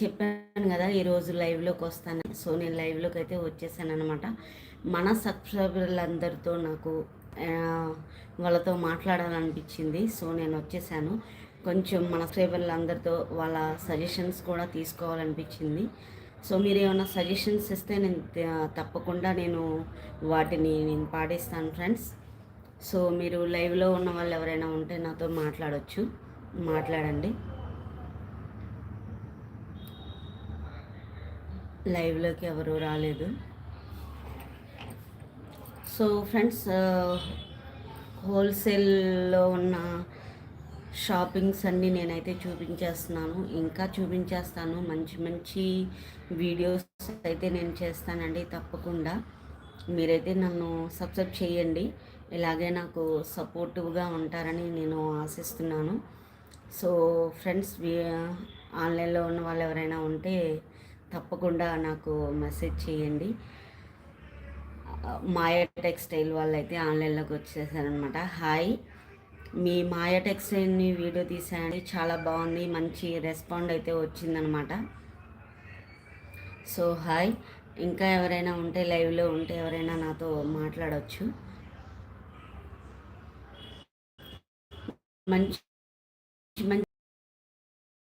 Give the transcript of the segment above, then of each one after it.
చెప్పాను కదా ఈరోజు లైవ్లోకి వస్తాను. సో నేను లైవ్లోకి అయితే వచ్చేసాను అనమాట మన సబ్స్క్రైబర్లందరితో నాకు వాళ్ళతో మాట్లాడాలనిపించింది. సో నేను వచ్చేసాను. కొంచెం మన సబ్స్క్రైబర్లందరితో వాళ్ళ సజెషన్స్ కూడా తీసుకోవాలనిపించింది. సో మీరు ఏమైనా సజెషన్స్ ఇస్తే నేను తప్పకుండా నేను వాటిని నేను పాటిస్తాను ఫ్రెండ్స్. సో మీరు లైవ్లో ఉన్న వాళ్ళు ఎవరైనా ఉంటే నాతో మాట్లాడవచ్చు మాట్లాడండి. లైవ్లోకి ఎవరు రాలేదు. సో ఫ్రెండ్స్ హోల్సేల్లో ఉన్న షాపింగ్స్ అన్నీ నేనైతే చూపించేస్తున్నాను. ఇంకా చూపించేస్తాను. మంచి మంచి వీడియోస్ అయితే నేను చేస్తానండి తప్పకుండా. మీరైతే నన్ను సబ్స్క్రైబ్ చేయండి. ఇలాగే నాకు సపోర్టివ్గా ఉంటారని నేను ఆశిస్తున్నాను. సో ఫ్రెండ్స్ ఆన్లైన్లో ఉన్న వాళ్ళు ఎవరైనా ఉంటే తప్పకుండా నాకు మెసేజ్ చేయండి. మాయా టెక్స్టైల్ వాళ్ళు అయితే ఆన్లైన్లోకి వచ్చేసారనమాట హాయ్ మీ మాయా టెక్స్టైల్ని వీడియో తీసానండి చాలా బాగుంది. మంచి రెస్పాండ్ అయితే వచ్చిందనమాట సో హాయ్ ఇంకా ఎవరైనా ఉంటే లైవ్లో ఉంటే ఎవరైనా నాతో మాట్లాడవచ్చు మంచి మంచి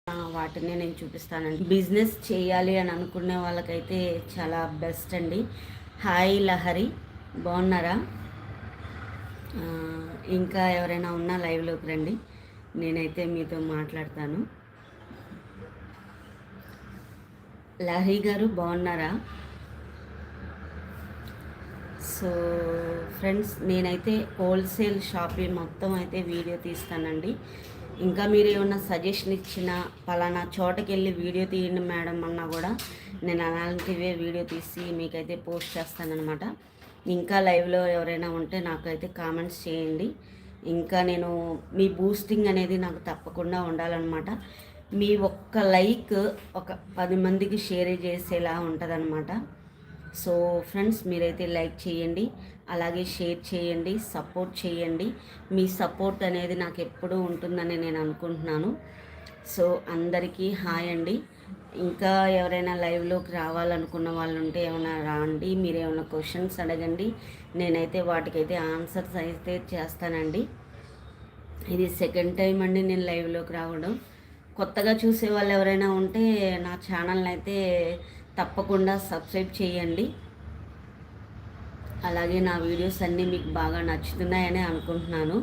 వాటిని నేను చూపిస్తానండి. బిజినెస్ చేయాలి అని అనుకునే వాళ్ళకైతే చాలా బెస్ట్ అండి. హాయ్ లహరి బాగున్నారా? ఇంకా ఎవరైనా ఉన్నా లైవ్లోకి రండి. నేనైతే మీతో మాట్లాడతాను. లహరి గారు బాగున్నారా? సో ఫ్రెండ్స్ నేనైతే హోల్సేల్ షాపింగ్ మొత్తం అయితే వీడియో తీస్తానండి. ఇంకా మీరు ఏమన్నా సజెషన్ ఇచ్చిన పలానా చోటకి వెళ్ళి వీడియో తీయండి మేడం అన్నా కూడా నేను అలాంటివే వీడియో తీసి మీకైతే పోస్ట్ చేస్తానమాట ఇంకా లైవ్లో ఎవరైనా ఉంటే నాకైతే కామెంట్స్ చేయండి. ఇంకా నేను మీ బూస్టింగ్ అనేది నాకు తప్పకుండా ఉండాలన్నమాట. మీ ఒక్క లైక్ ఒక పది మందికి షేర్ చేసేలా ఉంటుందన్నమాట. సో ఫ్రెండ్స్ మీరైతే లైక్ చేయండి. అలాగే షేర్ చేయండి సపోర్ట్ చేయండి. మీ సపోర్ట్ అనేది నాకు ఎప్పుడూ ఉంటుందని నేను అనుకుంటున్నాను. సో అందరికీ హాయ్ అండి. ఇంకా ఎవరైనా లైవ్లోకి రావాలనుకున్న వాళ్ళు ఉంటే ఏమైనా రాండి మీరు ఏమైనా క్వశ్చన్స్ అడగండి. నేనైతే వాటికైతే ఆన్సర్స్ అయితే చేస్తానండి. ఇది సెకండ్ టైం అండి నేను లైవ్లోకి రావడం. కొత్తగా చూసే వాళ్ళు ఎవరైనా ఉంటే నా ఛానల్ని అయితే తప్పకుండా సబ్స్క్రైబ్ చేయండి. అలాగే నా వీడియోస్ అన్నీ మీకు బాగా నచ్చుతున్నాయని అనుకుంటున్నాను.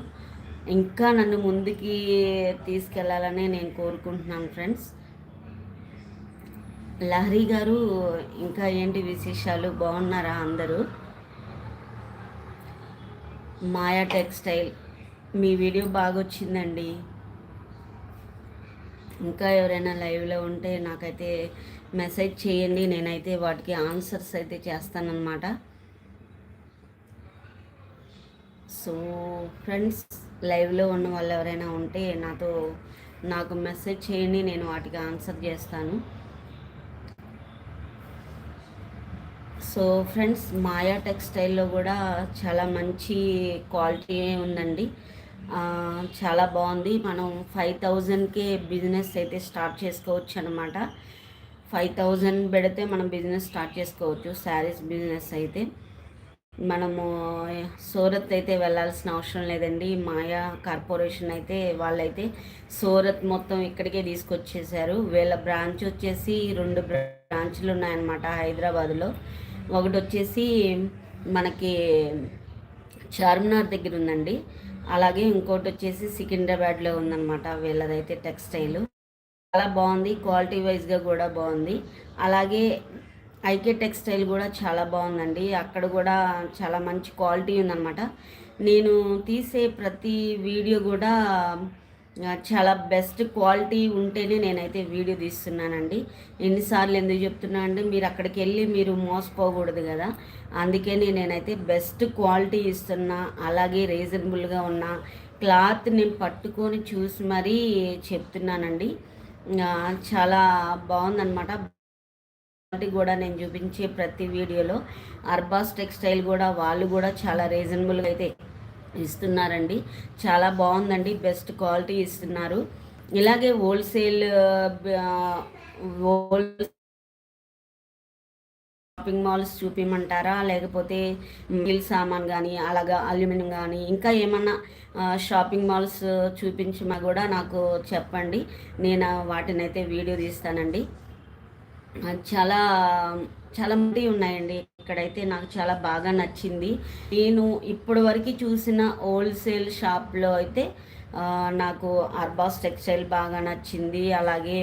ఇంకా నన్ను ముందుకి తీసుకెళ్ళాలని నేను కోరుకుంటున్నాను ఫ్రెండ్స్. లహరి గారు ఇంకా ఏంటి విశేషాలు? బాగున్నారా అందరూ? మాయా టెక్స్టైల్ మీ వీడియో బాగా వచ్చిందండి ఇంకా ఎవరైనా లైవ్లో ఉంటే నాకైతే మెసేజ్ చేయండి నేనైతే వాటికి ఆన్సర్స్ అయితే చేస్తానన్నమాట. సో ఫ్రెండ్స్ లైవ్లో ఉన్న వాళ్ళు ఎవరైనా ఉంటే నాతో నాకు మెసేజ్ చేయండి నేను వాటికి ఆన్సర్ చేస్తాను. సో ఫ్రెండ్స్ మాయా టెక్స్టైల్లో కూడా చాలా మంచి క్వాలిటీ ఉందండి. చాలా బాగుంది. మనం ఫైవ్ థౌజండ్కే బిజినెస్ అయితే స్టార్ట్ చేసుకోవచ్చు అనమాట ఫైవ్ థౌజండ్ పెడితే మనం బిజినెస్ స్టార్ట్ చేసుకోవచ్చు శారీస్ బిజినెస్ అయితే. మనము సూరత్ అయితే వెళ్ళాల్సిన అవసరం లేదండి. మాయా కార్పొరేషన్ అయితే వాళ్ళైతే సూరత్ మొత్తం ఇక్కడికే తీసుకొచ్చేసారు. వీళ్ళ బ్రాంచ్ వచ్చేసి రెండు బ్రాంచ్లు ఉన్నాయన్నమాట హైదరాబాద్లో. ఒకటి వచ్చేసి మనకి చార్మినార్ దగ్గర ఉందండి. అలాగే ఇంకోటి వచ్చేసి సికింద్రాబాద్లో ఉందన్నమాట వీళ్ళదైతే టెక్స్టైల్. చాలా బాగుంది. క్వాలిటీ వైజ్గా కూడా బాగుంది. అలాగే ఐకే టెక్స్టైల్ కూడా చాలా బాగుందండి. అక్కడ కూడా చాలా మంచి క్వాలిటీ ఉందన్నమాట. నేను తీసే ప్రతి వీడియో కూడా చాలా బెస్ట్ క్వాలిటీ ఉంటేనే నేనైతే వీడియో తీస్తున్నానండి. ఎన్నిసార్లు ఎందుకు చెప్తున్నా అంటే మీరు అక్కడికి వెళ్ళి మీరు మోసపోకూడదు కదా. అందుకే నేనైతే బెస్ట్ క్వాలిటీ ఇస్తున్నా అలాగే రీజనబుల్గా ఉన్న క్లాత్ నేను పట్టుకొని చూసి మరీ చెప్తున్నానండి. చాలా బాగుందనమాట కూడా నేను చూపించే ప్రతి వీడియోలో. అర్బాస్ టెక్స్టైల్ కూడా వాళ్ళు కూడా చాలా రీజనబుల్గా అయితే ఇస్తున్నారండి. చాలా బాగుందండి. బెస్ట్ క్వాలిటీ ఇస్తున్నారు. ఇలాగే హోల్సేల్ హోల్ షాపింగ్ మాల్స్ చూపించమంటారా లేకపోతే మిల్ సామాన్ కానీ అలాగా అల్యూమినియం కానీ ఇంకా ఏమన్నా షాపింగ్ మాల్స్ చూపించమా కూడా నాకు చెప్పండి. నేను వాటిని అయితే వీడియో తీస్తానండి. చాలా చాలా మంది ఉన్నాయండి. ఇక్కడైతే నాకు చాలా బాగా నచ్చింది. నేను ఇప్పటి వరకు చూసిన హోల్సేల్ షాప్లో అయితే నాకు అర్బాస్ టెక్స్టైల్ బాగా నచ్చింది. అలాగే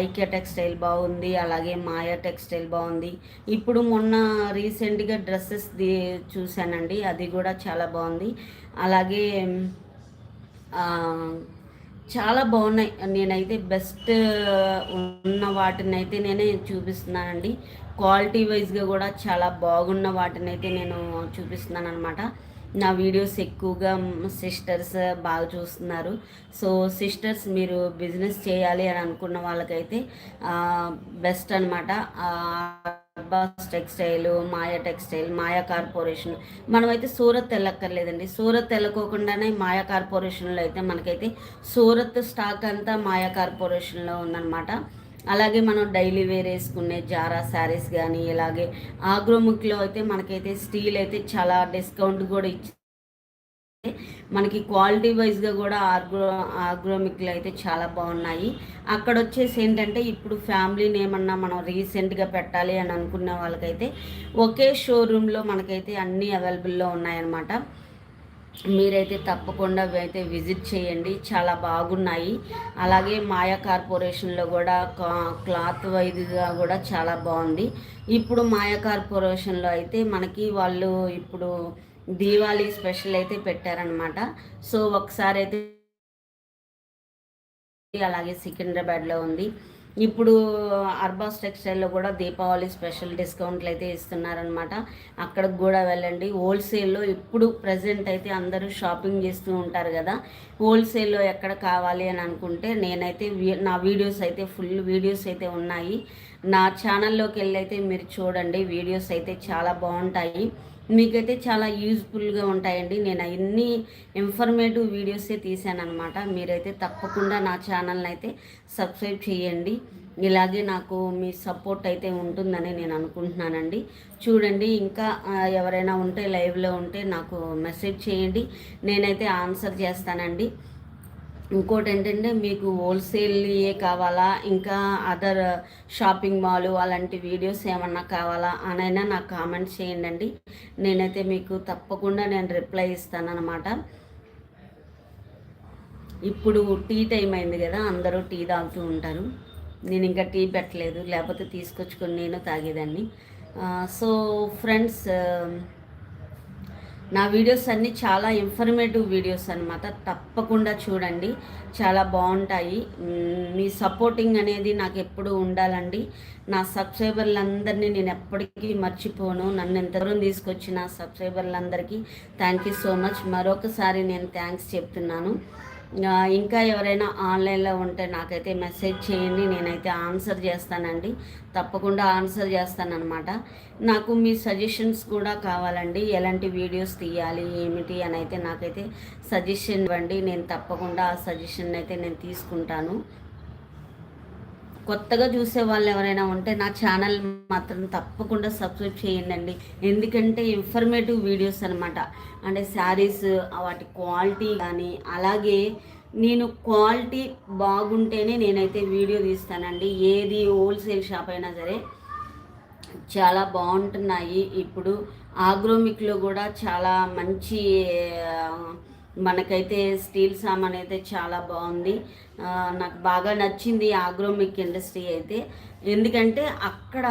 ఐక్య టెక్స్టైల్ బాగుంది. అలాగే మాయా టెక్స్టైల్ బాగుంది. ఇప్పుడు మొన్న రీసెంట్గా డ్రెస్సెస్ చూశానండి. అది కూడా చాలా బాగుంది. అలాగే చాలా బాగున్నాయి. నేనైతే బెస్ట్ ఉన్న వాటిని అయితే నేనే చూపిస్తున్నానండి. క్వాలిటీ వైజ్గా కూడా చాలా బాగున్న వాటిని అయితే నేను చూపిస్తున్నాను అనమాట నా వీడియోస్ ఎక్కువగా సిస్టర్స్ బాగా చూస్తున్నారు. సో సిస్టర్స్ మీరు బిజినెస్ చేయాలి అని అనుకున్న వాళ్ళకైతే బెస్ట్ అనమాట Abbas textile Maya textile Maya corporation. మనమైతే సూరత్ వెళ్ళక్కర్లేదండి. సూరత్ వెళ్ళకోకుండానే మాయా కార్పొరేషన్లో అయితే మనకైతే సూరత్ స్టాక్ అంతా మాయా కార్పొరేషన్లో ఉందన్నమాట. అలాగే మనం డైలీ వేర్ వేసుకునే జారా శారీస్ కానీ ఇలాగే ఆగ్రోముక్లో అయితే మనకైతే స్టీల్ అయితే చాలా డిస్కౌంట్ కూడా ఇచ్చి మనకి క్వాలిటీ వైజ్గా కూడా ఆర్గ్రో ఆగ్రోమిక్లు అయితే చాలా బాగున్నాయి. అక్కడ వచ్చేసి ఏంటంటే ఇప్పుడు ఫ్యామిలీని ఏమన్నా మనం రీసెంట్గా పెట్టాలి అని అనుకున్న వాళ్ళకైతే ఒకే షోరూంలో మనకైతే అన్నీ అవైలబుల్లో ఉన్నాయన్నమాట. మీరైతే తప్పకుండా అయితే విజిట్ చేయండి. చాలా బాగున్నాయి. అలాగే మాయా కార్పొరేషన్లో కూడా క్లాత్ వైజ్గా కూడా చాలా బాగుంది. ఇప్పుడు మాయా కార్పొరేషన్లో అయితే మనకి వాళ్ళు ఇప్పుడు దీవాళీ స్పెషల్ అయితే పెట్టారనమాట సో ఒకసారి అయితే అలాగే సికింద్రాబాద్లో ఉంది. ఇప్పుడు అర్బాస్ టెక్స్టైల్లో కూడా దీపావళి స్పెషల్ డిస్కౌంట్లు అయితే ఇస్తున్నారనమాట అక్కడికి కూడా వెళ్ళండి. హోల్సేల్లో ఇప్పుడు ప్రజెంట్ అయితే అందరూ షాపింగ్ చేస్తూ ఉంటారు కదా. హోల్సేల్లో ఎక్కడ కావాలి అని అనుకుంటే నేనైతే నా వీడియోస్ అయితే ఫుల్ వీడియోస్ అయితే ఉన్నాయి. నా ఛానల్లోకి వెళ్ళి అయితే మీరు చూడండి. వీడియోస్ అయితే చాలా బాగుంటాయి. మీకైతే చాలా యూజ్ఫుల్గా ఉంటాయండి. నేను అన్ని ఇన్ఫర్మేటివ్ వీడియోసే తీసాను అనమాట మీరైతే తప్పకుండా నా ఛానల్ని అయితే సబ్స్క్రైబ్ చేయండి. ఇలాగే నాకు మీ సపోర్ట్ అయితే ఉంటుందని నేను అనుకుంటున్నానండి. చూడండి ఇంకా ఎవరైనా ఉంటే లైవ్లో ఉంటే నాకు మెసేజ్ చేయండి. నేనైతే ఆన్సర్ చేస్తానండి. ఇంకోటి ఏంటంటే మీకు హోల్సేల్ ఏ కావాలా? ఇంకా అదర్ షాపింగ్ మాల్ అలాంటి వీడియోస్ ఏమన్నా కావాలా? అనైనా నాకు కామెంట్ చేయండి నేనైతే మీకు తప్పకుండా నేను రిప్లై ఇస్తానన్నమాట. ఇప్పుడు టీ టైం అయింది కదా అందరూ టీ తాగుతూ ఉంటారు. నేను ఇంకా టీ పెట్టలేదు లేకపోతే తీసుకొచ్చుకొని నేను తాగేదాన్ని. సో ఫ్రెండ్స్ నా వీడియోస్ అన్నీ చాలా ఇన్ఫర్మేటివ్ వీడియోస్ అనమాట తప్పకుండా చూడండి. చాలా బాగుంటాయి. మీ సపోర్టింగ్ అనేది నాకు ఎప్పుడు ఉండాలండి. నా సబ్స్క్రైబర్లందరినీ నేను ఎప్పటికీ మర్చిపోను. నన్ను ఎంత దూరం తీసుకొచ్చిన సబ్స్క్రైబర్లందరికీ థ్యాంక్ యూ సో మచ్ మరొకసారి నేను థ్యాంక్స్ చెప్తున్నాను. ఇంకా ఎవరైనా ఆన్లైన్లో ఉంటే నాకైతే మెసేజ్ చేయండి నేనైతే ఆన్సర్ చేస్తానండి. తప్పకుండా ఆన్సర్ చేస్తానన్నమాట. నాకు మీ సజెషన్స్ కూడా కావాలండి. ఎలాంటి వీడియోస్ తీయాలి ఏమిటి అని అయితే నాకైతే సజెషన్ ఇవ్వండి. నేను తప్పకుండా ఆ సజెషన్ అయితే నేను తీసుకుంటాను. కొత్తగా చూసే వాళ్ళు ఎవరైనా ఉంటే నా ఛానల్ మాత్రం తప్పకుండా సబ్స్క్రైబ్ చేయండి ఎందుకంటే ఇన్ఫర్మేటివ్ వీడియోస్ అనమాట అంటే శారీస్ వాటి క్వాలిటీ కానీ అలాగే నేను క్వాలిటీ బాగుంటేనే నేనైతే వీడియో తీస్తానండి. ఏది హోల్సేల్ షాప్ అయినా సరే చాలా బాగుంటున్నాయి. ఇప్పుడు ఆగ్రోమిక్లో కూడా చాలా మంచి మనకైతే స్టీల్ సామాన్ అయితే చాలా బాగుంది. నాకు బాగా నచ్చింది ఆగ్రోమిక్ ఇండస్ట్రీ అయితే. ఎందుకంటే అక్కడ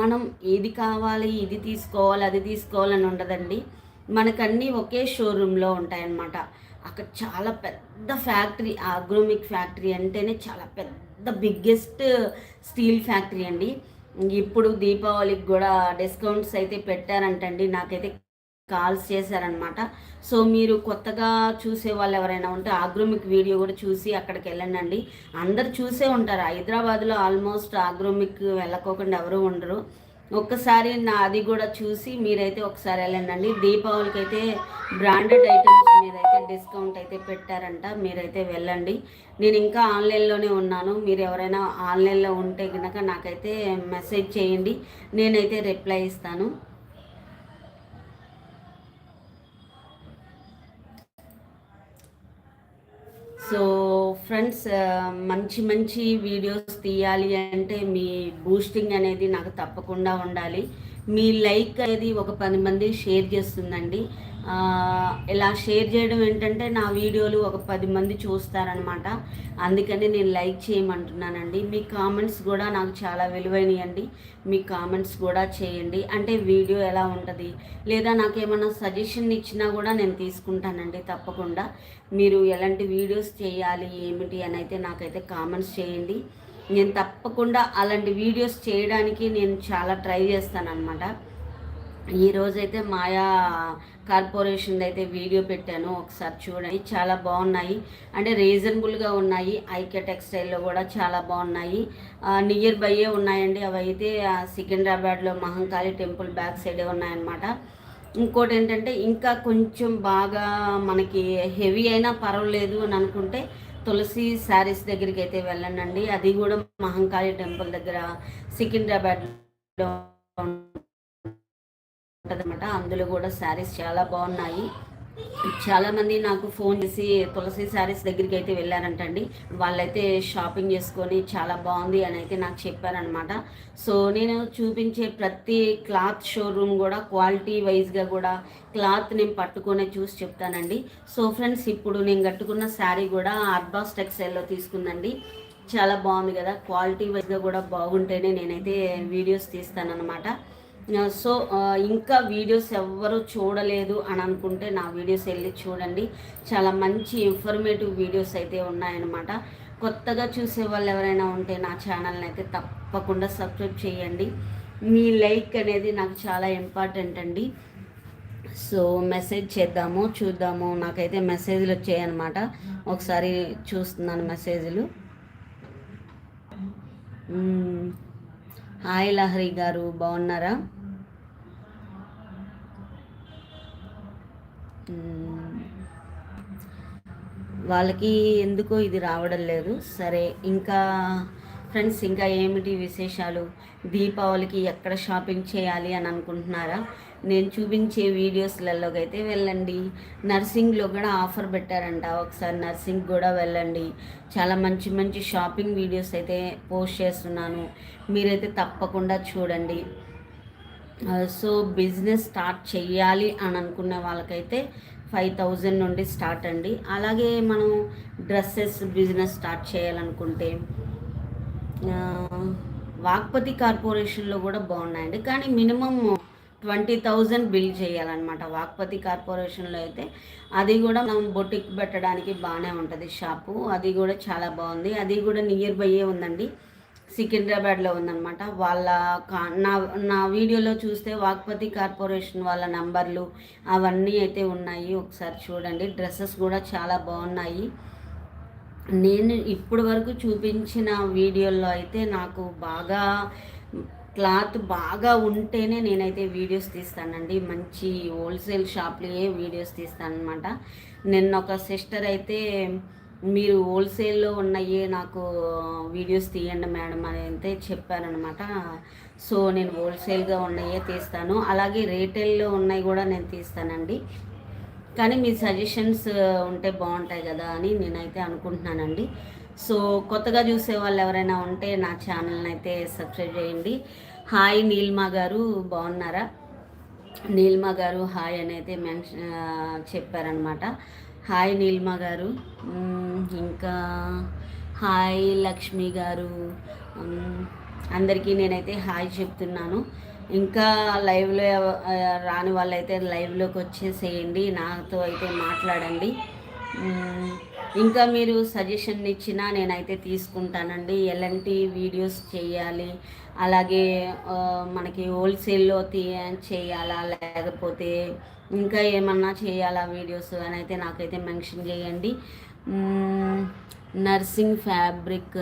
మనం ఏది కావాలి ఇది తీసుకోవాలి అది తీసుకోవాలని ఉండదండి. మనకన్నీ ఒకే షోరూంలో ఉంటాయన్నమాట. అక్కడ చాలా పెద్ద ఫ్యాక్టరీ ఆగ్రోమిక్ ఫ్యాక్టరీ అంటేనే చాలా పెద్ద బిగ్గెస్ట్ స్టీల్ ఫ్యాక్టరీ అండి. ఇప్పుడు దీపావళికి కూడా డిస్కౌంట్స్ అయితే పెట్టారంటండి. నాకైతే కాల్స్ చేశారనమాట సో మీరు కొత్తగా చూసే వాళ్ళు ఎవరైనా ఉంటే ఆగ్రోమిక్ వీడియో కూడా చూసి అక్కడికి వెళ్ళండి అందరు చూసే ఉంటారు. హైదరాబాద్లో ఆల్మోస్ట్ ఆగ్రోమిక్ వెళ్ళకోకుండా ఎవరు ఉండరు. ఒక్కసారి నా అది కూడా చూసి మీరైతే ఒకసారి వెళ్ళండి దీపావళికి అయితే బ్రాండెడ్ ఐటమ్స్ మీద అయితే డిస్కౌంట్ అయితే పెట్టారంట. మీరైతే వెళ్ళండి. నేను ఇంకా ఆన్లైన్లోనే ఉన్నాను. మీరు ఎవరైనా ఆన్లైన్లో ఉంటే కనుక నాకైతే మెసేజ్ చేయండి. నేనైతే రిప్లై ఇస్తాను. సో ఫ్రెండ్స్ uh, మంచి మంచి వీడియోస్ తీయాలి అంటే మీ బూస్టింగ్ అనేది నాకు తప్పకుండా ఉండాలి. మీ లైక్ అనేది ఒక పది మంది షేర్ చేస్తుందండి. ఇలా షేర్ చేయడం ఏంటంటే నా వీడియోలు ఒక పది మంది చూస్తారనమాట అందుకని నేను లైక్ చేయమంటున్నానండి. మీ కామెంట్స్ కూడా నాకు చాలా విలువైనయండి. మీ కామెంట్స్ కూడా చేయండి. అంటే వీడియో ఎలా ఉంటుంది? లేదా నాకు ఏమైనా సజెషన్ ఇచ్చినా కూడా నేను తీసుకుంటానండి తప్పకుండా. మీరు ఎలాంటి వీడియోస్ చేయాలి ఏమిటి అని అయితే నాకైతే కామెంట్స్ చేయండి. నేను తప్పకుండా అలాంటి వీడియోస్ చేయడానికి నేను చాలా ట్రై చేస్తానన్నమాట. ఈరోజైతే మాయా కార్పొరేషన్ అయితే వీడియో పెట్టాను. ఒకసారి చూడండి. చాలా బాగున్నాయి. అంటే రీజనబుల్గా ఉన్నాయి. ఐకే టెక్స్టైల్లో కూడా చాలా బాగున్నాయి. నియర్ బైయే ఉన్నాయండి. అవి అయితే సికింద్రాబాద్లో మహంకాళి టెంపుల్ బ్యాక్ సైడే ఉన్నాయన్నమాట. ఇంకోటి ఏంటంటే ఇంకా కొంచెం బాగా మనకి హెవీ అయినా పర్వాలేదు అని అనుకుంటే తులసి శారీస్ దగ్గరికి అయితే వెళ్ళండి అది కూడా మహంకాళి టెంపుల్ దగ్గర సికింద్రాబాద్లో ఉంటుందన్నమాట. అందులో కూడా శారీస్ చాలా బాగున్నాయి. చాలామంది నాకు ఫోన్ చేసి తులసి శారీస్ దగ్గరికి అయితే వెళ్ళారంటండి. వాళ్ళైతే షాపింగ్ చేసుకొని చాలా బాగుంది అని అయితే నాకు చెప్పారనమాట సో నేను చూపించే ప్రతి క్లాత్ షోరూమ్ కూడా క్వాలిటీ వైజ్గా కూడా క్లాత్ నేను పట్టుకునే చూసి చెప్తానండి. సో ఫ్రెండ్స్ ఇప్పుడు నేను కట్టుకున్న శారీ కూడా అర్బాస్ టెక్స్టైల్లో తీసుకుందండి. చాలా బాగుంది కదా. క్వాలిటీ వైజ్గా కూడా బాగుంటేనే నేనైతే వీడియోస్ తీస్తానన్నమాట. సో ఇంకా వీడియోస్ ఎవ్వరు చూడలేదు అని అనుకుంటే నా వీడియోస్ వెళ్ళి చూడండి. చాలా మంచి ఇన్ఫర్మేటివ్ వీడియోస్ అయితే ఉన్నాయన్నమాట. కొత్తగా చూసే వాళ్ళు ఎవరైనా ఉంటే నా ఛానల్ని అయితే తప్పకుండా సబ్స్క్రైబ్ చేయండి. మీ లైక్ అనేది నాకు చాలా ఇంపార్టెంట్ అండి. సో మెసేజ్ చేద్దాము చూద్దాము. నాకైతే మెసేజ్లు వచ్చాయన్నమాట. ఒకసారి చూస్తున్నాను మెసేజ్లు. హాయ్ లహరి గారు బాగున్నారా? వాళ్ళకి ఎందుకో ఇది రావడం లేదు. సరే ఇంకా ఫ్రెండ్స్ ఇంకా ఏమిటి విశేషాలు? దీపావళికి ఎక్కడ షాపింగ్ చేయాలి అని అనుకుంటున్నారా? నేను చూపించే వీడియోస్లలోకి అయితే వెళ్ళండి. నర్సింగ్లో కూడా ఆఫర్ పెట్టారంట. ఒకసారి నర్సింగ్ కూడా వెళ్ళండి. చాలా మంచి మంచి షాపింగ్ వీడియోస్ అయితే పోస్ట్ చేస్తున్నాను. మీరైతే తప్పకుండా చూడండి. సో బిజినెస్ స్టార్ట్ చేయాలి అని అనుకునే వాళ్ళకైతే ఫైవ్ థౌజండ్ నుండి స్టార్ట్ అండి. అలాగే మనం డ్రెస్సెస్ బిజినెస్ స్టార్ట్ చేయాలనుకుంటే వాక్పతి కార్పొరేషన్లో కూడా బాగున్నాయండి. కానీ మినిమమ్ ట్వంటీ థౌజండ్ బిల్ చేయాలన్నమాట. వాక్పతి కార్పొరేషన్లో అయితే అది కూడా మనం బొటిక్ పెట్టడానికి బాగానే ఉంటుంది షాపు. అది కూడా చాలా బాగుంది. అది కూడా నియర్ బైయే ఉందండి. సికింద్రాబాద్లో ఉందన్నమాట. వాళ్ళ నా నా వీడియోలో చూస్తే వాక్పతి కార్పొరేషన్ వాళ్ళ నంబర్లు అవన్నీ అయితే ఉన్నాయి. ఒకసారి చూడండి. డ్రెస్సెస్ కూడా చాలా బాగున్నాయి. నేను ఇప్పటి వరకు చూపించిన వీడియోల్లో అయితే నాకు బాగా క్లాత్ బాగా ఉంటేనే నేనైతే వీడియోస్ తీస్తానండి. మంచి హోల్సేల్ షాప్లో వీడియోస్ తీస్తానమాట నిన్న ఒక సిస్టర్ అయితే మీరు హోల్సేల్లో ఉన్నాయి నాకు వీడియోస్ తీయండి మేడం అని అయితే చెప్పారనమాట సో నేను హోల్సేల్గా ఉన్నాయే తీస్తాను. అలాగే రీటైల్లో ఉన్నాయి కూడా నేను తీస్తానండి. కానీ మీ సజెషన్స్ ఉంటే బాగుంటాయి కదా అని నేనైతే అనుకుంటున్నానండి. సో కొత్తగా చూసే వాళ్ళు ఎవరైనా ఉంటే నా ఛానల్ని అయితే సబ్స్క్రైబ్ చేయండి. హాయ్ నీల్మా గారు బాగున్నారా? నీల్మా గారు హాయ్ అని అయితే మెన్షన్ చెప్పారనమాట హాయ్ నీల్మా గారు. ఇంకా హాయ్ లక్ష్మి గారు. అందరికీ నేనైతే హాయ్ చెప్తున్నాను. ఇంకా లైవ్లో రాని వాళ్ళైతే లైవ్లోకి వచ్చేసేయండి. నాతో అయితే మాట్లాడండి. ఇంకా మీరు సజెషన్ ఇచ్చినా నేనైతే తీసుకుంటానండి. ఎలాంటి వీడియోస్ చేయాలి? అలాగే మనకి హోల్సేల్లో తీయ చేయాలా? లేకపోతే ఇంకా ఏమన్నా చేయాలా వీడియోస్ అని అయితే నాకైతే మెన్షన్ చేయండి. Narsing fabric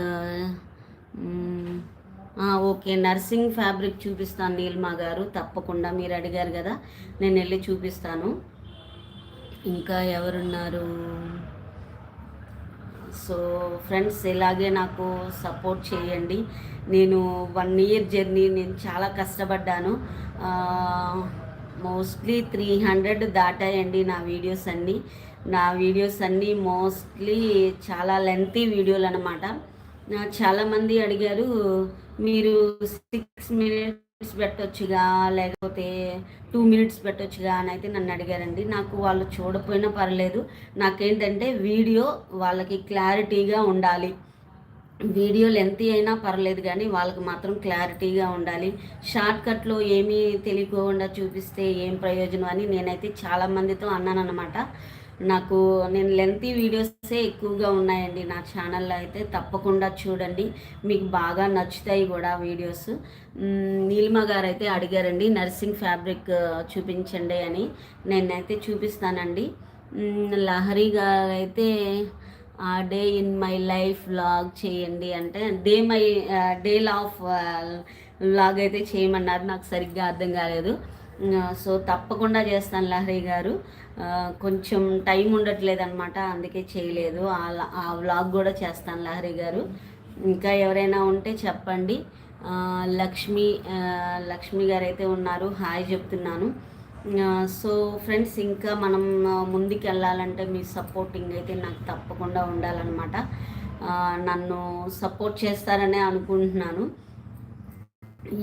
okay. Narsing fabric చూపిస్తాను నీల్మా గారు. తప్పకుండా మీరు అడిగారు కదా. నేను వెళ్ళి చూపిస్తాను. ఇంకా ఎవరున్నారు? సో ఫ్రెండ్స్ ఇలాగే నాకు సపోర్ట్ చేయండి. నేను వన్ ఇయర్ జర్నీ నేను చాలా కష్టపడ్డాను. మోస్ట్లీ త్రీ హండ్రెడ్ దాటాయండి నా వీడియోస్ అన్నీ. నా వీడియోస్ అన్నీ మోస్ట్లీ చాలా లెంతీ వీడియోలు అనమాట చాలామంది అడిగారు మీరు సిక్స్ మినిట్స్ పెట్టొచ్చుగా లేకపోతే టూ మినిట్స్ పెట్టొచ్చుగా అని అయితే నన్ను అడిగారండి. నాకు వాళ్ళు చూడపోయినా పర్లేదు. నాకేంటంటే వీడియో వాళ్ళకి క్లారిటీగా ఉండాలి. వీడియో లెంత్ అయినా పర్లేదు కానీ వాళ్ళకి మాత్రం క్లారిటీగా ఉండాలి. షార్ట్కట్లో ఏమీ తెలియకుండా చూపిస్తే ఏం ప్రయోజనం అని నేనైతే చాలామందితో అన్నాను అనమాట నాకు నేను లెంతీ వీడియోసే ఎక్కువగా ఉన్నాయండి. నా ఛానల్లో అయితే తప్పకుండా చూడండి. మీకు బాగా నచ్చుతాయి కూడా వీడియోస్ నీలిమ గారు అయితే అడిగారండి నర్సింగ్ ఫ్యాబ్రిక్ చూపించండి అని. నేనైతే చూపిస్తానండి. లహరి గారు అయితే day in my life vlog చేయండి అంటే day my day of vlog అయితే చేయమన్నారు. నాకు సరిగ్గా అర్థం కాలేదు. సో తప్పకుండా చేస్తాను లహరి గారు. కొంచెం టైం ఉండట్లేదు అనమాట అందుకే చేయలేదు. ఆ వ్లాగ్ కూడా చేస్తాను లహరి గారు. ఇంకా ఎవరైనా ఉంటే చెప్పండి. లక్ష్మి లక్ష్మి గారు అయితే ఉన్నారు హాయ్ చెప్తున్నాను. సో ఫ్రెండ్స్ ఇంకా మనం ముందుకు వెళ్ళాలంటే మీ సపోర్టింగ్ అయితే నాకు తప్పకుండా ఉండాలన్నమాట. నన్ను సపోర్ట్ చేస్తారనే అనుకుంటున్నాను.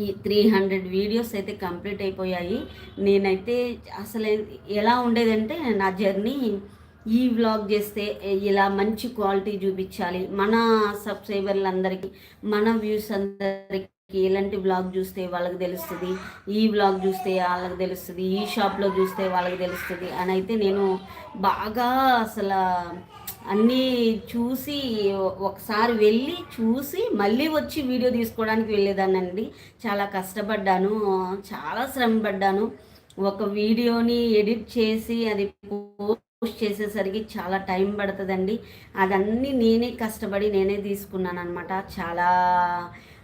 ఈ త్రీ హండ్రెడ్ వీడియోస్ అయితే కంప్లీట్ అయిపోయాయి. నేనైతే అసలు ఎలా ఉండేదంటే నా జర్నీ ఈ వ్లాగ్ చేస్తే ఇలా మంచి క్వాలిటీ చూపించాలి. మన సబ్స్క్రైబర్లందరికీ మన వ్యూస్ అందరికీ ఎలాంటి బ్లాగ్ చూస్తే వాళ్ళకి తెలుస్తుంది? ఈ బ్లాగ్ చూస్తే వాళ్ళకి తెలుస్తుంది? ఈ షాప్లో చూస్తే వాళ్ళకి తెలుస్తుంది? అని అయితే నేను బాగా అసలు అన్నీ చూసి ఒకసారి వెళ్ళి చూసి మళ్ళీ వచ్చి వీడియో తీసుకోవడానికి వెళ్ళేదానండి చాలా కష్టపడ్డాను చాలా శ్రమ పడ్డాను ఒక వీడియోని ఎడిట్ చేసి అది పోస్ట్ చేసేసరికి చాలా టైం పడుతుందండి. అదన్నీ నేనే కష్టపడి నేనే తీసుకున్నాను అనమాట చాలా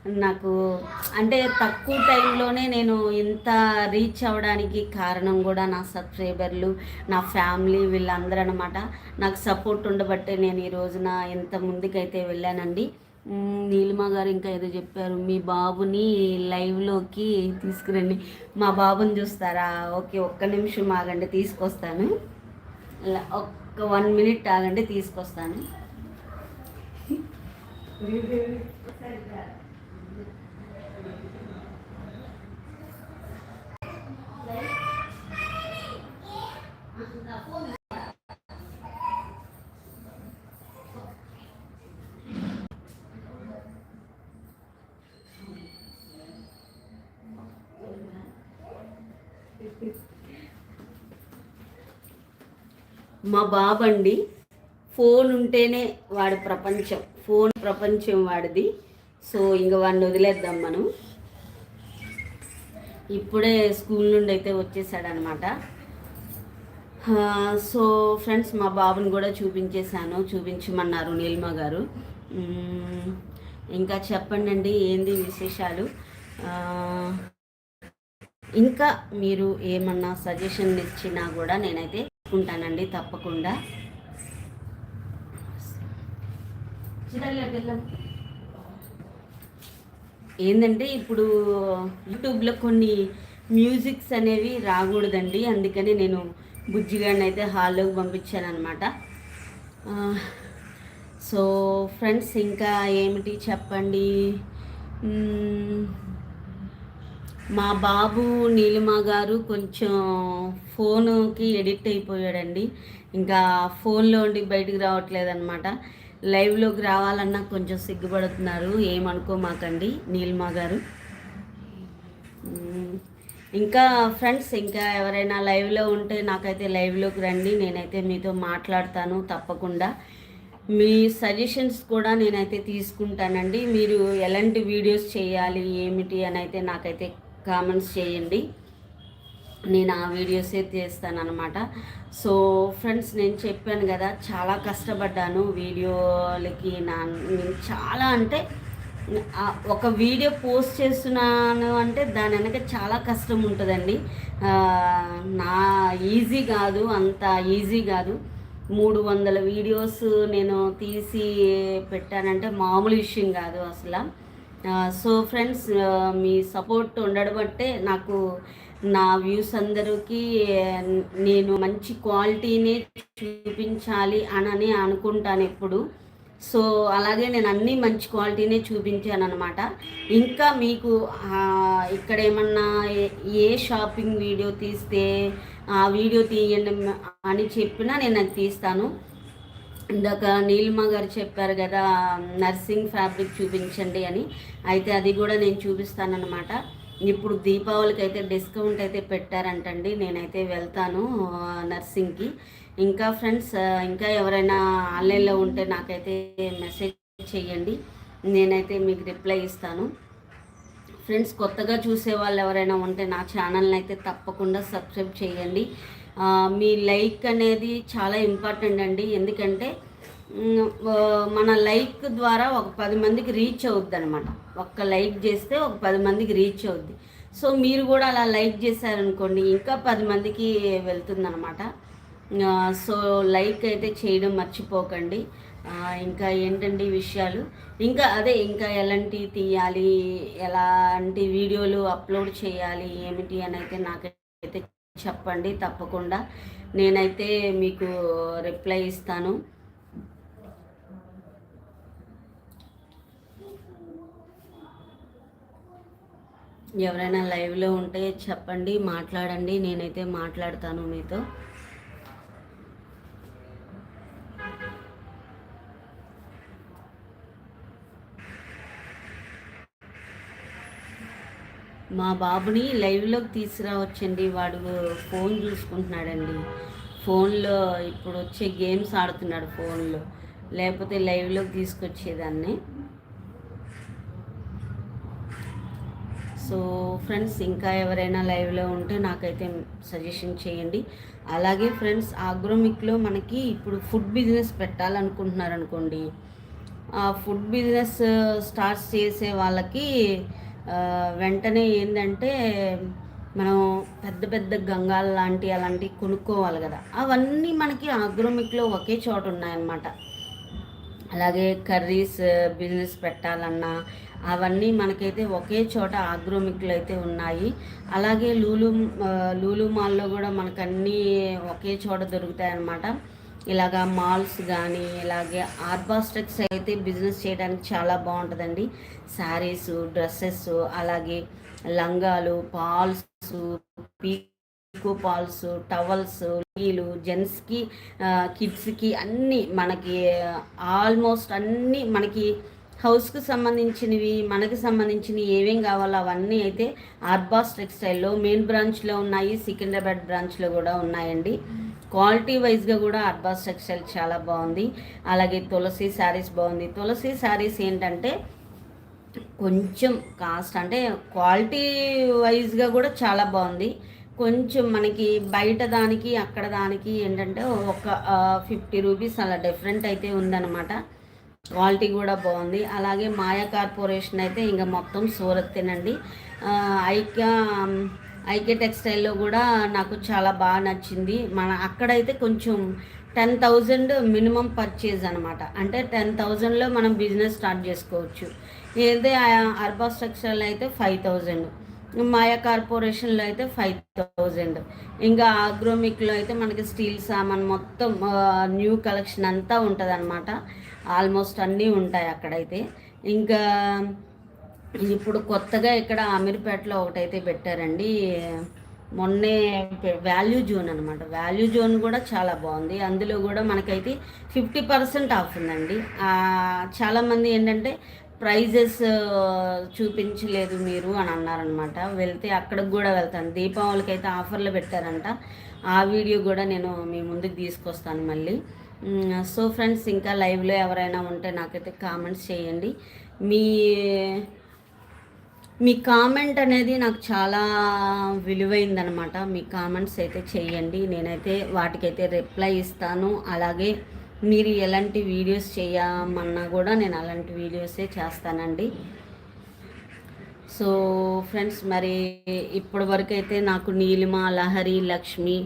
నాకు అంటే తక్కువ టైంలోనే నేను ఇంత రీచ్ అవ్వడానికి కారణం కూడా నా సబ్స్క్రైబర్లు నా ఫ్యామిలీ వీళ్ళందరూ అనమాట నాకు సపోర్ట్ ఉండబట్టే నేను ఈ రోజున ఎంత ముందుకైతే వెళ్ళానండి. నీలిమా గారు ఇంకా ఏదో చెప్పారు మీ బాబుని లైవ్లోకి తీసుకురండి. మా బాబుని చూస్తారా? ఓకే ఒక్క నిమిషం ఆగండి తీసుకొస్తాను. ఒక్క వన్ మినిట్ ఆగండి తీసుకొస్తాను. మా బాబండి ఫోన్ ఉంటేనే వాడి ప్రపంచం. ఫోన్ ప్రపంచం వాడిది. సో ఇంక వాడిని వదిలేద్దాం మనం. ఇప్పుడే స్కూల్ నుండి అయితే వచ్చేసాడనమాట. సో ఫ్రెండ్స్ మా బాబుని కూడా చూపించేశాను. చూపించమన్నారు నీలిమ గారు. ఇంకా చెప్పండి అండి ఏంది విశేషాలు? ఇంకా మీరు ఏమన్నా సజెషన్ ఇచ్చినా కూడా నేనైతే ఉంటానండి తప్పకుండా. ఏంటంటే ఇప్పుడు యూట్యూబ్లో కొన్ని మ్యూజిక్స్ అనేవి రాకూడదండి. అందుకని నేను బుజ్జిగాడిని అయితే హాల్లోకి పంపించాను అనమాట సో ఫ్రెండ్స్ ఇంకా ఏమిటి చెప్పండి? మా బాబు నీలిమ గారు కొంచెం ఫోనుకి ఎడిక్ట్ అయిపోయాడండి. ఇంకా ఫోన్లో ఉండి బయటికి రావట్లేదన్నమాట. లైవ్లోకి రావాలన్నా కొంచెం సిగ్గుపడుతున్నారు. ఏమనుకోమాకండి. నీల్మా గారు. ఇంకా ఫ్రెండ్స్ ఇంకా ఎవరైనా లైవ్లో ఉంటే నాకైతే లైవ్లోకి రండి. నేనైతే మీతో మాట్లాడతాను తప్పకుండా. మీ సజెషన్స్ కూడా నేనైతే తీసుకుంటానండి. మీరు ఎలాంటి వీడియోస్ చేయాలి ఏమిటి అని అయితే నాకైతే కామెంట్స్ చేయండి. నేను ఆ వీడియోసే తీస్తాను అనమాట సో ఫ్రెండ్స్ నేను చెప్పాను కదా చాలా కష్టపడ్డాను వీడియోలకి నా నేను చాలా అంటే ఒక వీడియో పోస్ట్ చేస్తున్నాను అంటే దాని వెనక చాలా కష్టం ఉంటుందండి. నా ఈజీ కాదు అంత ఈజీ కాదు. మూడు వందల వీడియోస్ నేను తీసి పెట్టానంటే మామూలు విషయం కాదు అసలు. సో ఫ్రెండ్స్ మీ సపోర్ట్ ఉండడం బట్టే నాకు నా వ్యూస్ అందరికీ నేను మంచి క్వాలిటీని చూపించాలి అని అనుకుంటాను ఎప్పుడు. సో అలాగే నేను అన్నీ మంచి క్వాలిటీనే చూపించాను అనమాట ఇంకా మీకు ఇక్కడ ఏమన్నా ఏ- షాపింగ్ వీడియో తీస్తే ఆ వీడియో తీయండి అని చెప్పినా నేను అది తీస్తాను. ఇందాక నీలిమ గారు చెప్పారు కదా నర్సింగ్ ఫ్యాబ్రిక్ చూపించండి అని. అయితే అది కూడా నేను చూపిస్తానన్నమాట. ఇప్పుడు దీపావళికి అయితే డిస్కౌంట్ అయితే పెట్టారంటండి. నేనైతే వెళ్తాను నర్సింగ్కి. ఇంకా ఫ్రెండ్స్ ఇంకా ఎవరైనా ఆన్లైన్లో ఉంటే నాకైతే మెసేజ్ చేయండి. నేనైతే మీకు రిప్లై ఇస్తాను. ఫ్రెండ్స్ కొత్తగా చూసే వాళ్ళు ఎవరైనా ఉంటే నా ఛానల్ని అయితే తప్పకుండా సబ్స్క్రైబ్ చేయండి. మీ లైక్ అనేది చాలా ఇంపార్టెంట్ అండి. ఎందుకంటే మన లైక్ ద్వారా ఒక పది మందికి రీచ్ అవుద్ది అనమాట ఒక్క లైక్ చేస్తే ఒక పది మందికి రీచ్ అవుద్ది. సో మీరు కూడా అలా లైక్ చేశారనుకోండి ఇంకా పది మందికి వెళ్తుందనమాట సో లైక్ అయితే చేయడం మర్చిపోకండి. ఇంకా ఏంటండి విషయాలు? ఇంకా అదే ఇంకా ఎలాంటి తీయాలి ఎలాంటి వీడియోలు అప్లోడ్ చేయాలి ఏమిటి అని అయితే నాకైతే చెప్పండి తప్పకుండా. నేనైతే మీకు రిప్లై ఇస్తాను. ఎవరైనా లైవ్లో ఉంటే చెప్పండి మాట్లాడండి. నేనైతే మాట్లాడతాను మీతో. మా బాబుని లైవ్లోకి తీసుకురావచ్చండి. వాడు ఫోన్ చూసుకుంటున్నాడండి. ఫోన్లో ఇప్పుడు వచ్చే గేమ్స్ ఆడుతున్నాడు ఫోన్లో. లేకపోతే లైవ్లోకి తీసుకొచ్చేదాన్ని. సో ఫ్రెండ్స్ ఇంకా ఎవరైనా లైవ్లో ఉంటే నాకైతే సజెషన్ చేయండి. అలాగే ఫ్రెండ్స్ ఆగ్రోమిక్లో మనకి ఇప్పుడు ఫుడ్ బిజినెస్ పెట్టాలనుకుంటున్నారు అనుకోండి ఆ ఫుడ్ బిజినెస్ స్టార్ట్ చేసే వాళ్ళకి వెంటనే ఏంటంటే మనం పెద్ద పెద్ద గంగాలు లాంటి అలాంటివి కొనుక్కోవాలి కదా. అవన్నీ మనకి ఆగ్రోమిక్లో ఒకే చోట ఉన్నాయన్నమాట. అలాగే కర్రీస్ బిజినెస్ పెట్టాలన్నా అవన్నీ మనకైతే ఒకే చోట ఆగ్రోమిక్లు అయితే ఉన్నాయి. అలాగే లూలు లూలూ లూలు మాల్లో కూడా మనకు అన్నీ ఒకే చోట దొరుకుతాయి అన్నమాట ఇలాగా మాల్స్ కానీ ఇలాగే ఆర్బాస్టెక్స్ అయితే బిజినెస్ చేయడానికి చాలా బాగుంటుందండి. శారీస్ డ్రెస్సెస్ అలాగే లంగాలు పాల్స్ పీ కూపాల్స్ టవల్స్ లీలు జెంట్స్కి కిడ్స్కి అన్నీ మనకి ఆల్మోస్ట్ అన్నీ మనకి హౌస్కి సంబంధించినవి మనకి సంబంధించినవి ఏమేం కావాలో అవన్నీ అయితే ఆర్బాస్ టెక్స్టైల్లో మెయిన్ బ్రాంచ్లో ఉన్నాయి సికింద్రాబాద్ బ్రాంచ్లో కూడా ఉన్నాయండి. క్వాలిటీ వైజ్గా కూడా అర్బాస్ టెక్స్టైల్ చాలా బాగుంది. అలాగే తులసి శారీస్ బాగుంది. తులసి శారీస్ ఏంటంటే కొంచెం కాస్ట్ అంటే క్వాలిటీ వైజ్గా కూడా చాలా బాగుంది. కొంచెం మనకి బయట దానికి అక్కడ దానికి ఏంటంటే ఒక ఫిఫ్టీ రూపీస్ అలా డిఫరెంట్ అయితే ఉందన్నమాట. క్వాలిటీ కూడా బాగుంది. అలాగే మాయా కార్పొరేషన్ అయితే ఇంకా మొత్తం సూరత్తేనండి. ఐక్య ఐక్య టెక్స్టైల్లో కూడా నాకు చాలా బాగా నచ్చింది. మన అక్కడైతే కొంచెం టెన్ థౌజండ్ మినిమం పర్చేజ్ అనమాట అంటే టెన్ థౌజండ్లో మనం బిజినెస్ స్టార్ట్ చేసుకోవచ్చు. ఏదే అర్బా స్ట్రక్చర్లో అయితే ఫైవ్ థౌజండ్ మాయా కార్పొరేషన్లో అయితే ఫైవ్ థౌజండ్. ఇంకా ఆగ్రోమిక్లో అయితే మనకి స్టీల్ సామాన్ మొత్తం న్యూ కలెక్షన్ అంతా ఉంటుంది అనమాట ఆల్మోస్ట్ అన్నీ ఉంటాయి అక్కడైతే. ఇంకా ఇప్పుడు కొత్తగా ఇక్కడ అమీర్పేటలో ఒకటైతే పెట్టారండి. మొన్నే వాల్యూ జోన్ అనమాట వాల్యూ జోన్ కూడా చాలా బాగుంది. అందులో కూడా మనకైతే ఫిఫ్టీ పర్సెంట్ ఆఫ్ ఉందండి. చాలామంది ఏంటంటే ప్రైజెస్ చూపించలేదు మీరు అని అన్నారనమాట వెళ్తే అక్కడికి కూడా వెళ్తాను. దీపావళికి అయితే ఆఫర్లు పెట్టారంట. ఆ వీడియో కూడా నేను మీ ముందుకు తీసుకొస్తాను మళ్ళీ. సో ఫ్రెండ్స్ ఇంకా లైవ్లో ఎవరైనా ఉంటే నాకైతే కామెంట్స్ చేయండి. మీ మీ కామెంట్ అనేది నాకు చాలా విలువైందనమాట మీ కామెంట్స్ అయితే చేయండి. నేనైతే వాటికైతే రిప్లై ఇస్తాను. అలాగే మీరు ఎలాంటి వీడియోస్ చేయమన్నా కూడా నేను అలాంటి వీడియోసే చేస్తానండి. సో ఫ్రెండ్స్ మరి ఇప్పటి వరకు అయితే నాకు నీలిమ లహరి లక్ష్మి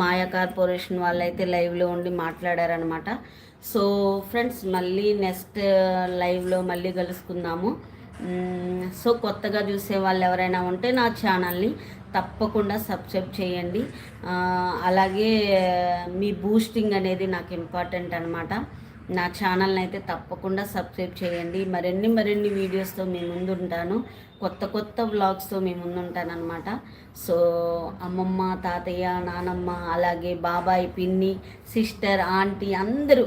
మాయా కార్పొరేషన్ వాళ్ళైతే లైవ్లో ఉండి మాట్లాడారనమాట సో ఫ్రెండ్స్ మళ్ళీ నెక్స్ట్ లైవ్లో మళ్ళీ కలుసుకుందాము. సో కొత్తగా చూసే వాళ్ళు ఎవరైనా ఉంటే నా ఛానల్ని తప్పకుండా సబ్స్క్రైబ్ చేయండి. అలాగే మీ బూస్టింగ్ అనేది నాకు ఇంపార్టెంట్ అనమాట నా ఛానల్ని అయితే తప్పకుండా సబ్స్క్రైబ్ చేయండి. మరిన్ని మరిన్ని వీడియోస్తో మీ ముందు ఉంటాను. కొత్త కొత్త వ్లాగ్స్తో మీ ముందు ఉంటాను అనమాట సో అమ్మమ్మ తాతయ్య నానమ్మ అలాగే బాబాయ్ పిన్ని సిస్టర్ ఆంటీ అందరూ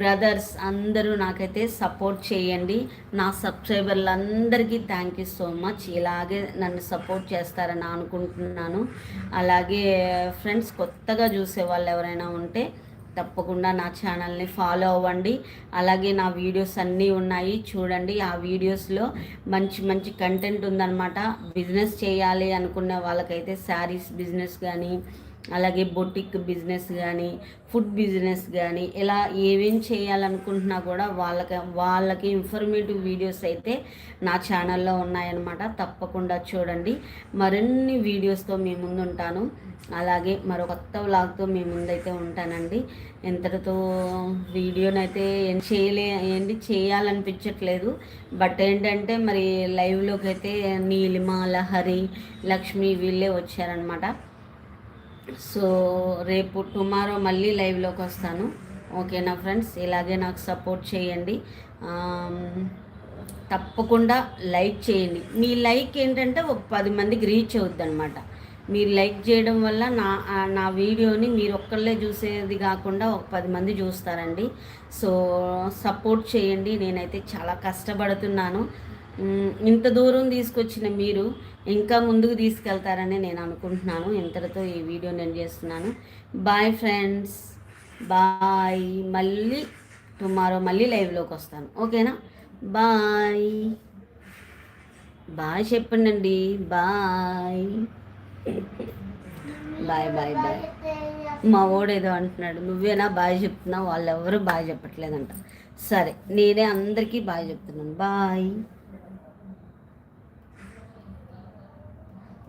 బ్రదర్స్ అందరూ నాకైతే సపోర్ట్ చేయండి. నా సబ్స్క్రైబర్లందరికీ థ్యాంక్ యూ సో మచ్. ఇలాగే నన్ను సపోర్ట్ చేస్తారని అనుకుంటున్నాను. అలాగే ఫ్రెండ్స్ కొత్తగా చూసే వాళ్ళు ఎవరైనా ఉంటే తప్పకుండా నా ఛానల్ని ఫాలో అవ్వండి. అలాగే నా వీడియోస్ అన్నీ ఉన్నాయి చూడండి. ఆ వీడియోస్లో మంచి మంచి కంటెంట్ ఉందన్నమాట. బిజినెస్ చేయాలి అనుకునే వాళ్ళకైతే శారీస్ బిజినెస్ కానీ అలాగే బొటిక్ బిజినెస్ కానీ ఫుడ్ బిజినెస్ కానీ ఇలా ఏమేం చేయాలనుకుంటున్నా కూడా వాళ్ళకి వాళ్ళకి ఇన్ఫర్మేటివ్ వీడియోస్ అయితే నా ఛానల్లో ఉన్నాయన్నమాట. తప్పకుండా చూడండి. మరిన్ని వీడియోస్తో మీ ముందు ఉంటాను. అలాగే మరో కొత్త వ్లాగ్తో మీ ముందైతే ఉంటానండి. ఇంతటితో వీడియోనైతే ఏం చేయలే ఏంటి చేయాలనిపించట్లేదు. బట్ ఏంటంటే మరి లైవ్లోకి అయితే నీలిమ లహరి లక్ష్మి వీళ్ళే వచ్చారనమాట సో రేపు టుమారో మళ్ళీ లైవ్లోకి వస్తాను. ఓకేనా ఫ్రెండ్స్? ఇలాగే నాకు సపోర్ట్ చేయండి. తప్పకుండా లైక్ చేయండి. మీ లైక్ ఏంటంటే ఒక పది మందికి రీచ్ అవుద్ది అనమాట మీరు లైక్ చేయడం వల్ల నా నా వీడియోని మీరు ఒక్కళ్ళే చూసేది కాకుండా ఒక పది మంది చూస్తారండి. సో సపోర్ట్ చేయండి. నేనైతే చాలా కష్టపడుతున్నాను. ఇంత దూరం తీసుకొచ్చిన మీరు ఇంకా ముందుకు తీసుకెళ్తారని నేను అనుకుంటున్నాను. ఇంతటితో ఈ వీడియో నేను చేస్తున్నాను. బాయ్ ఫ్రెండ్స్ బాయ్ మళ్ళీ టుమారో మళ్ళీ లైవ్లోకి వస్తాను. ఓకేనా? బాయ్ బాయ్ చెప్పండి బాయ్ బాయ్ బాయ్ బాయ్ మా ఓడేదో అంటున్నాడు. నువ్వేనా బాయ్ చెప్తున్నావు? వాళ్ళు ఎవరు బాయ్ చెప్పట్లేదంట. సరే నేనే అందరికీ బాయ్ చెప్తున్నాను. బాయ్